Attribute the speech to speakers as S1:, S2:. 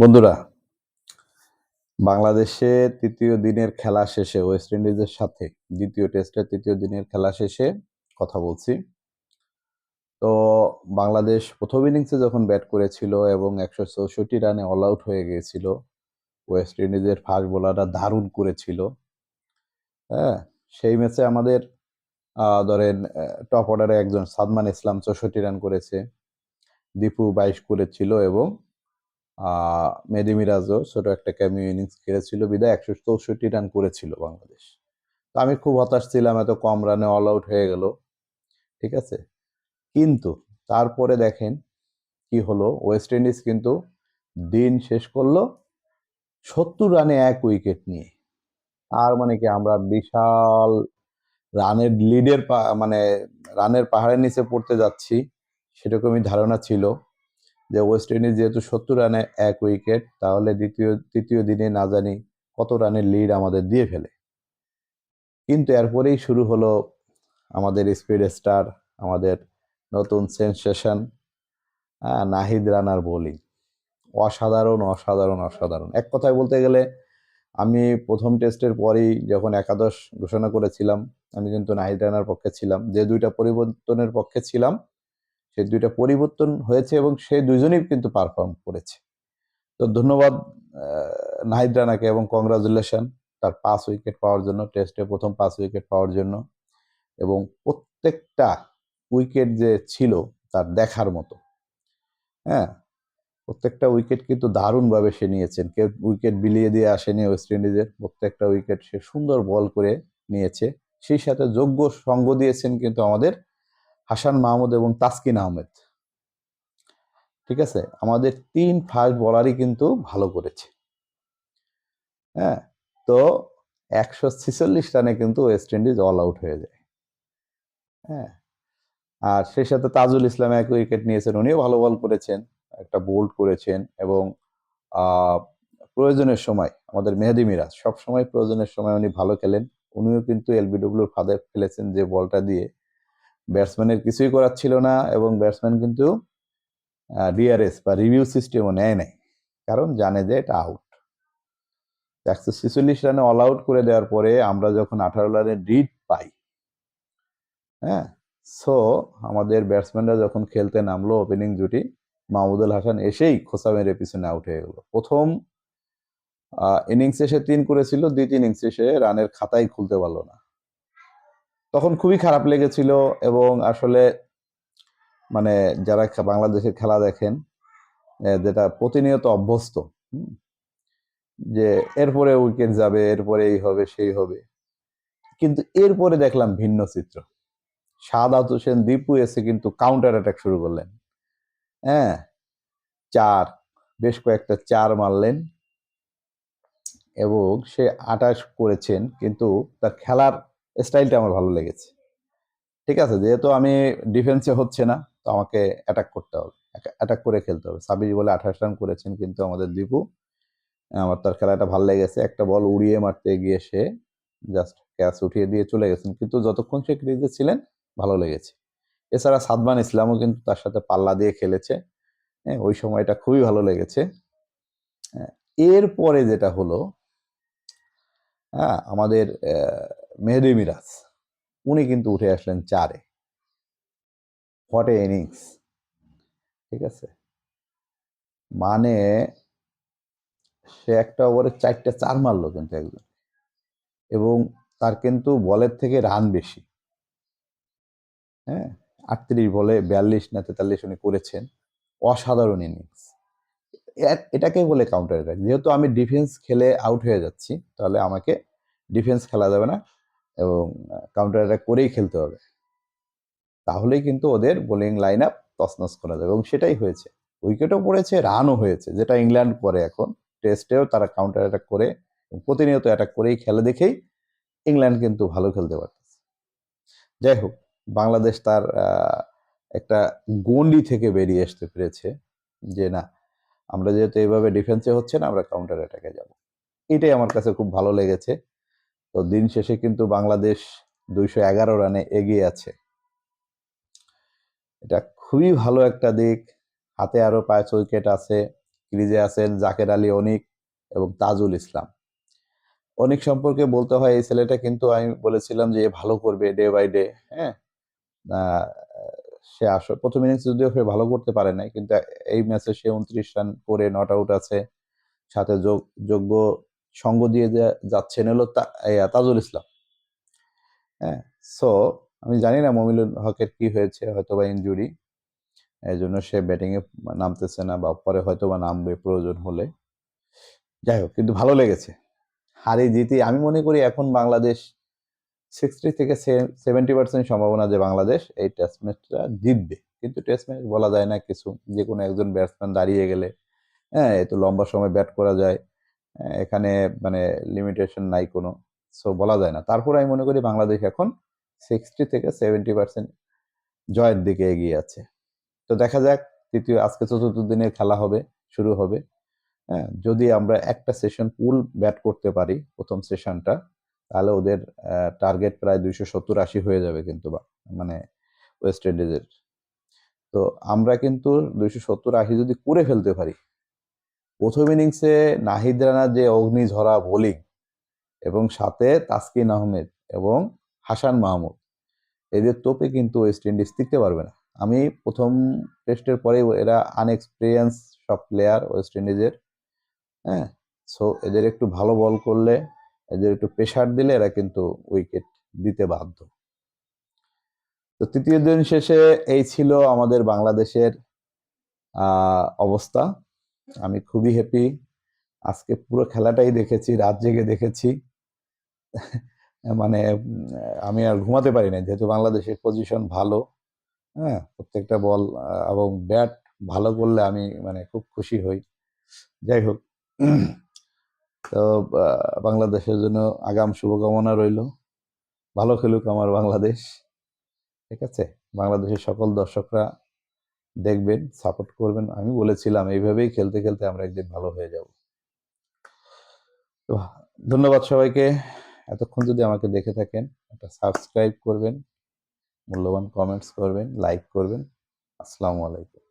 S1: বন্ধুরা, বাংলাদেশে তৃতীয় দিনের খেলা শেষে ওয়েস্ট ইন্ডিজের সাথে দ্বিতীয় টেস্টের তৃতীয় দিনের খেলা শেষে কথা বলছি। তো বাংলাদেশ প্রথম ইনিংসে যখন ব্যাট করেছিল এবং একশো চৌষট্টি রানে অল আউট হয়ে গিয়েছিল ওয়েস্ট ইন্ডিজের ফাস্ট বোলাররা দারুণ করেছিল। হ্যাঁ সেই ম্যাচে আমাদের ধরেন টপ অর্ডারে একজন সাদমান ইসলাম চৌষট্টি রান করেছে। দীপু বাইশ করেছিল এবং আহ, মেহেদী মিরাজও ছোট একটা ক্যামিও ইনিংস খেলেছিল বিদায় একশো চৌষট্টি রান করেছিল বাংলাদেশ। তো আমি খুব হতাশ ছিলাম এত কম রানে অল আউট হয়ে গেল ঠিক আছে? কিন্তু তারপরে দেখেন কি হলো ওয়েস্ট ইন্ডিজ কিন্তু দিন শেষ করল সত্তর রানে এক উইকেট নিয়ে। আর মানে কি আমরা বিশাল রানের লিডের মানে রানের পাহাড়ের নিচে পড়তে যাচ্ছি সেরকমই ধারণা ছিল। যে ওয়েস্ট ইন্ডিজ যেহেতু সত্তর রানে এক উইকেট, তাহলে দ্বিতীয়, তৃতীয় দিনে না জানি কত রানের লিড আমাদের দিয়ে ফেলে। কিন্তু এরপরেই শুরু হলো আমাদের স্পিড স্টার আমাদের নতুন সেন্সেশন নাহিদ রানার বোলিং অসাধারণ অসাধারণ অসাধারণ। এক কথায় বলতে গেলে আমি প্রথম টেস্টের পরেই যখন একাদশ ঘোষণা করেছিলাম, আমি কিন্তু নাহিদ রানার পক্ষে ছিলাম। যে দুইটা পরিবর্তনের পক্ষে ছিলাম সেই দুইটা পরিবর্তন হয়েছে এবং সে দুইজনেই কিন্তু পারফর্ম করেছে। তো ধন্যবাদ নাহিদ রানাকে এবং কংগ্রাচুলেশন তার পাঁচ উইকেট পাওয়ার জন্য টেস্টে প্রথম পাঁচ উইকেট পাওয়ার জন্য এবং প্রত্যেকটা উইকেট যে ছিল তার দেখার মতো। হ্যাঁ প্রত্যেকটা উইকেট কিন্তু দারুণভাবে সে নিয়েছেন। কেউ উইকেট বিলিয়ে দিয়ে আসেনি ওয়েস্ট ইন্ডিজের প্রত্যেকটা উইকেট সে সুন্দর বল করে নিয়েছে। সেই সাথে যোগ্য সঙ্গ দিয়েছেন কিন্তু আমাদের হাসান মাহমুদ এবং তাসকিন আহমেদ। ঠিক আছে? আমাদের তিন ফাস্ট বলারই কিন্তু ভালো করেছে। হ্যাঁ? তো একশো ছিচল্লিশ রানে কিন্তু ওয়েস্ট ইন্ডিজ অল আউট হয়ে যায়। হ্যাঁ? আর সেই সাথে তাজুল ইসলাম এক উইকেট নিয়েছেন, উনিও ভালো বল করেছেন, একটা বোল্ড করেছেন এবং প্রয়োজনের সময়, আমাদের মেহেদি মিরাজ সব সময় প্রয়োজনের সময় উনি ভালো খেলেন। উনিও কিন্তু এলবিডব্লিউর ফাঁদে ফেলেছেন যে বলটা দিয়ে। ব্যাটসম্যানের কিছুই করার ছিল না এবং ব্যাটসম্যান কিন্তু ডিআরএস বা রিভিউ সিস্টেমও নেয় নাই। কারণ জানে যে এটা আউট একশো ছেচল্লিশ রানে অল আউট করে দেওয়ার পরে আমরা যখন আঠারো রানের লিড পাই হ্যাঁ? সো আমাদের ব্যাটসম্যানরা যখন খেলতে নামলো ওপেনিং জুটি, মাহমুদুল হাসান এসেই খোসা মেরে পিছনে আউট হয়ে গেল। প্রথম ইনিংস এসে তিন করেছিল, দ্বিতীয় ইনিংস এসে রানের খাতাই খুলতে পারল না। তখন খুবই খারাপ লেগেছিল এবং আসলে মানে যারা বাংলাদেশের খেলা দেখেন যেটা প্রতিনিয়ত অভ্যস্ত যে এরপরে উইকেট যাবে, এরপরে এই হবে, সেই হবে। কিন্তু এরপরে দেখলাম ভিন্ন চিত্র। সাদাত হোসেন, দীপু এসে কিন্তু কাউন্টার অ্যাটাক শুরু করলেন। হ্যাঁ চার, বেশ কয়েকটা চার মারলেন এবং সে আটাশ করেছেন, কিন্তু তার খেলার স্টাইলটা আমার ভালো লেগেছে। ঠিক আছে যেহেতু আমি ডিফেন্সে হচ্ছে না তো আমাকে অ্যাটাক করতে হবে। অ্যাটাক করে খেলতে হবে। সাবির বলে আঠাশ রান করেছেন কিন্তু আমাদের দীপু আমার তার খেলাটা ভালো লেগেছে। একটা বল উড়িয়ে মারতে গিয়ে সে জাস্ট ক্যাচ উঠিয়ে দিয়ে চলে গেছেন। কিন্তু যতক্ষণ সে ক্রিজে ছিলেন ভালো লেগেছে। এছাড়া সাদমান ইসলামও কিন্তু তার সাথে পাল্লা দিয়ে খেলেছে। হ্যাঁ ওই সময়টা খুবই ভালো লেগেছে। হ্যাঁ, এরপরে যেটা হলো হ্যাঁ আমাদের মেহেদি মিরাজ, উনি কিন্তু উঠে আসলেন চারে। হোয়াট এ ইনিংস ঠিক আছে? মানে সে একটা ওভারে চারটে চার মারলো কিন্তু একজন। এবং তার কিন্তু বলের থেকে রান বেশি। হ্যাঁ? আটত্রিশ বলে বিয়াল্লিশ না তেতাল্লিশ উনি করেছেন। অসাধারণ ইনিংস এটাকে বলে কাউন্টার অ্যাটাক যেহেতু আমি ডিফেন্স খেলে আউট হয়ে যাচ্ছি, তাহলে আমাকে ডিফেন্স খেলা যাবে না। এবং কাউন্টার অ্যাটাক করেই খেলতে হবে। তাহলেই কিন্তু ওদের বোলিং লাইন আপ তছনছ করা যাবে এবং সেটাই হয়েছে। উইকেটও পড়েছে রানও হয়েছে, যেটা ইংল্যান্ড করে এখন। টেস্টেও তারা কাউন্টার অ্যাটাক করে প্রতিনিয়ত অ্যাটাক করেই খেলে দেখেই ইংল্যান্ড কিন্তু ভালো খেলতে পারতেছে। যাই হোক, বাংলাদেশ তার একটা গন্ডি থেকে বেরিয়ে আসতে পেরেছে যে না, আমরা যেহেতু এইভাবে ডিফেন্সে হচ্ছে না, আমরা কাউন্টার অ্যাটাকে যাব। এটাই আমার কাছে খুব ভালো লেগেছে। তো দিন শেষে কিন্তু বাংলাদেশ দুইশো এগারো রানে এগিয়ে আছে। এটা খুবই ভালো একটা দিক। হাতে আরও পাঁচ উইকেট আছে, ক্রিজে আছেন জাকের আলী অনিক এবং তাজুল ইসলাম। অনিক সম্পর্কে বলতে হয়, এই ছেলেটা কিন্তু আমি বলেছিলাম যে ভালো করবে ডে বাই ডে হ্যাঁ? সে আসলে প্রথম ইনিংস যদিও সে ভালো করতে পারে নাই, কিন্তু এই ম্যাচে সে উনত্রিশ রান করে নট আউট আছে। সাথে যোগ- যোগ্য সঙ্গ দিয়ে যাচ্ছেন হলো তাজুল ইসলাম। হ্যাঁ সো আমি জানি না মমিনুল হকের কি হয়েছে হয়তো বা ইনজুরি এই জন্য সে ব্যাটিংয়ে নামতেছে না বা পরে হয়তো বা নামবে প্রয়োজন হলে। যাই হোক, কিন্তু ভালো লেগেছে। হারি জিতি, আমি মনে করি এখন বাংলাদেশ সিক্সটি থেকে সেভেন্টি পার্সেন্ট সম্ভাবনা যে বাংলাদেশ, এই টেস্ট ম্যাচটা জিতবে। কিন্তু টেস্ট ম্যাচ বলা যায় না কিছু, যে কোনো একজন ব্যাটসম্যান দাঁড়িয়ে গেলে হ্যাঁ এত লম্বা সময় ব্যাট করা যায় এখানে মানে লিমিটেশন নাই কোনো। সো বলা যায় না। তারপর আমি মনে করি বাংলাদেশ এখন সিক্সটি থেকে সেভেন্টি পার্সেন্ট জয়ের দিকে এগিয়ে আছে। তো দেখা যাক, তৃতীয়, আজকে চতুর্থ দিনের খেলা হবে, শুরু হবে। হ্যাঁ যদি আমরা একটা সেশন পুল ব্যাট করতে পারি, প্রথম সেশনটা তাহলে ওদের টার্গেট প্রায় দুইশো সত্তর আশি হয়ে যাবে কিন্তু বা মানে ওয়েস্ট ইন্ডিজের তো আমরা কিন্তু দুইশো সত্তর আশি যদি করে ফেলতে পারি প্রথম ইনিংসে নাহিদ রানার যে অগ্নিঝরা বোলিং এবং সাথে তাসকিন আহমেদ এবং হাসান মাহমুদ, এদের তোপে কিন্তু ওয়েস্ট ইন্ডিজ টিকতে পারবে না। আমি প্রথম টেস্টের পরে এরা আনএক্সপিরিয়েন্স সব প্লেয়ার ওয়েস্ট ইন্ডিজের হ্যাঁ? সো এদের একটু ভালো বল করলে, এদের একটু প্রেশার দিলে এরা কিন্তু উইকেট দিতে বাধ্য। তো তৃতীয় দিন শেষে এই ছিল আমাদের বাংলাদেশের অবস্থা। আমি খুবই হ্যাপি আজকে পুরো খেলাটাই দেখেছি, রাত জেগে দেখেছি। মানে আমি আর ঘুমাতে পারি না যেহেতু বাংলাদেশের পজিশন ভালো হ্যাঁ প্রত্যেকটা বল এবং ব্যাট ভালো করলে আমি মানে খুব খুশি হই। যাই হোক, তো বাংলাদেশের জন্য আগাম শুভকামনা রইল। ভালো খেলুক আমার বাংলাদেশ, ঠিক আছে? বাংলাদেশের সকল দর্শকরা দেখবেন সাপোর্ট করবেন। আমি বলেছিলাম, এইভাবেই খেলতে খেলতে আমরা একদিন ভালো হয়ে যাব। তো ধন্যবাদ সবাইকে। এতক্ষণ যদি আমাকে দেখে থাকেন, একটা সাবস্ক্রাইব করবেন, মূল্যবান কমেন্টস করবেন লাইক করবেন। আসসালামু আলাইকুম।